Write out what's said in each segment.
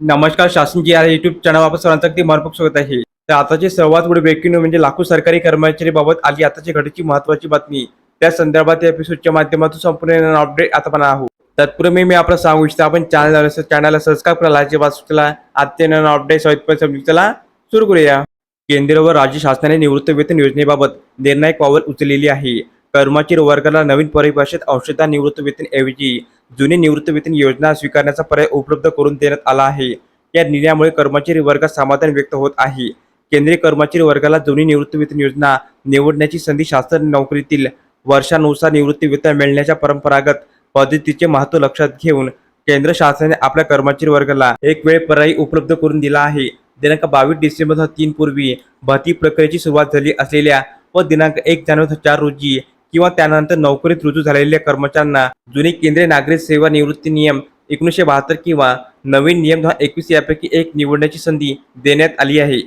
नमस्कार शासन जी आहे युट्यूब चॅनल वापस सर्वांचं अगदी स्वागत आहे. तर आताची सर्वात पुढे ब्रेकिंग न्यूज म्हणजे लाखो सरकारी कर्मचारीबाबत आली आताची घडीची महत्वाची बातमी. त्या संदर्भात या एपिसोडच्या माध्यमातून संपूर्ण अपडेट आता पण आहोत. तत्पूर्वी मी आपलं सांगू इच्छितो आपण चॅनल चॅनलला सबस्क्राईब करा लाईक वाचला नवीन अपडेट सहित समजूला सुरू करूया. केंद्र व राज्य शासनाने निवृत्त वेतन योजनेबाबत निर्णायक पावल उचललेली आहे. कर्मचारी वर्गाला नवीन परिभाषेत औषधा निवृत्त वेतन ऐवजी जुनी निवृत्तीवेतन योजना स्वीकारण्याचा पर्याय उपलब्ध करून देण्यात आला आहे. या निर्णयामुळे कर्मचारी वर्गात समाधान व्यक्त होत आहे. केंद्रीय कर्मचारी वर्गाला जुनी निवृत्तीवेतन योजना निवडण्याची संधी शासन नोकरीतील वर्षानुसार निवृत्तीवेतन मिळण्याच्या परंपरागत पद्धतीचे महत्त्व लक्षात घेऊन केंद्र शासनाने आपल्या कर्मचारी वर्गाला एक वेळ पर्याय उपलब्ध करून दिला आहे. दिनांक बावीस डिसेंबर दोन हजार तीन पूर्वी भरती प्रक्रियेची सुरुवात झाली असलेल्या व दिनांक एक जानेवारी दोन हजार चार रोजी किंवा त्यानंतर नोकरीत रुजू झालेल्या कर्मचाऱ्यांना जुने केंद्रीय नागरिक सेवा निवृत्ती नियम एकोणीसशे बहात्तर किंवा नवीन नियम दोन एकवीस यापैकी एक निवडण्याची संधी देण्यात आली आहे.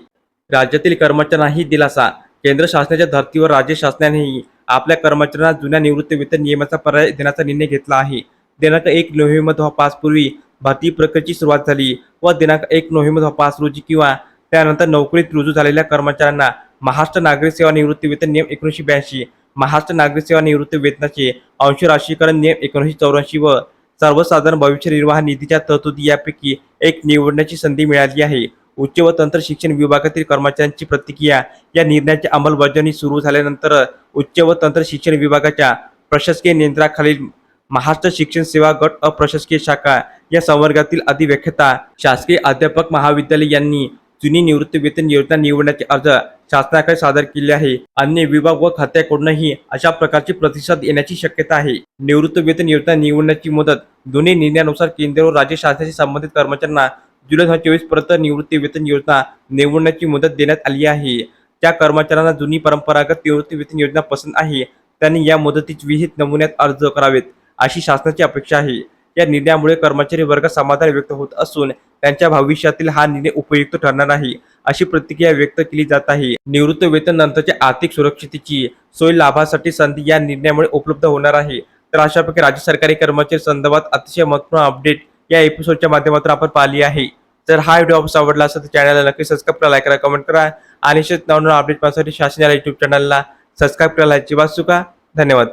राज्यातील कर्मचाऱ्यांनाही दिलासा. केंद्र शासनाच्या धर्तीवर राज्य शासनानेही आपल्या कर्मचाऱ्यांना जुन्या निवृत्ती वेतन नियमाचा पर्याय देण्याचा निर्णय घेतला आहे. दिनांक एक नोव्हेंबर दोन पाच पूर्वी भरती प्रक्रियेची सुरुवात झाली व दिनांक एक नोव्हेंबर दोन पाच रोजी किंवा त्यानंतर नोकरीत रुजू झालेल्या कर्मचाऱ्यांना महाराष्ट्र नागरिक सेवा निवृत्ती वेतन नियम एकोणीसशे ब्याऐंशी महाराष्ट्र नागरिक सेवा निवृत्ती वेतनाचे अंश राशीकरण नियम एकोणीसशे चौऱ्याऐंशी व सर्वसाधारण भविष्य निर्वाह निधीच्या तरतुदी यापैकी एक निवडण्याची संधी मिळाली आहे. उच्च व तंत्र शिक्षण विभागातील कर्मचाऱ्यांची प्रतिक्रिया या निर्णयाची अंमलबजावणी सुरू झाल्यानंतर उच्च व तंत्र शिक्षण विभागाच्या प्रशासकीय नियंत्रणाखालील महाराष्ट्र शिक्षण सेवा गट अप्रशासकीय शाखा या संवर्गातील अधिव्याख्याता शासकीय अध्यापक महाविद्यालय यांनी जुनी निवृत्ती वेतन योजना निवडण्याचे अर्ज शासनाकडे सादर केले आहे. अन्य विभाग व खात्याकडूनही अशा प्रकारची प्रतिसाद येण्याची शक्यता आहे. निवृत्तीवेतन योजना निवडण्याची मुदत दोन्ही निर्णयानुसार केंद्र व राज्य शासनाशी संबंधित कर्मचाऱ्यांना जुलै दोन हजार चोवीसपर्यंत निवृत्ती वेतन योजना निवडण्याची मुदत देण्यात आली आहे. त्या कर्मचाऱ्यांना जुनी परंपरागत निवृत्ती वेतन योजना पसंत आहे त्यांनी या मुदतीत विहित नमुन्यात अर्ज करावेत अशी शासनाची अपेक्षा आहे. या निर्णयामुळे कर्मचारी वर्ग समाधान व्यक्त होत असून त्यांच्या भविष्यातील हा निर्णय उपयुक्त ठरणार आहे अशी प्रतिक्रिया व्यक्त केली जात आहे. निवृत्त वेतन नंतरच्या आर्थिक सुरक्षितेची सोय लाभासाठी संधी या निर्णयामुळे उपलब्ध होणार आहे. तर अशा प्रकारे राज्य सरकारी कर्मचारी संदर्भात अतिशय महत्त्वपूर्ण अपडेट या एपिसोडच्या माध्यमातून आपण पाहिली आहे. जर हा व्हिडिओ आपल्याला आवडला असेल तर चॅनलला नक्की सबस्क्राईब करा लाईक करा कमेंट करा आणि असेच नवनवीन अपडेट पाहण्यासाठी शासन या युट्यूब चॅनलला सबस्क्राईब करायला अजिबात चुका धन्यवाद.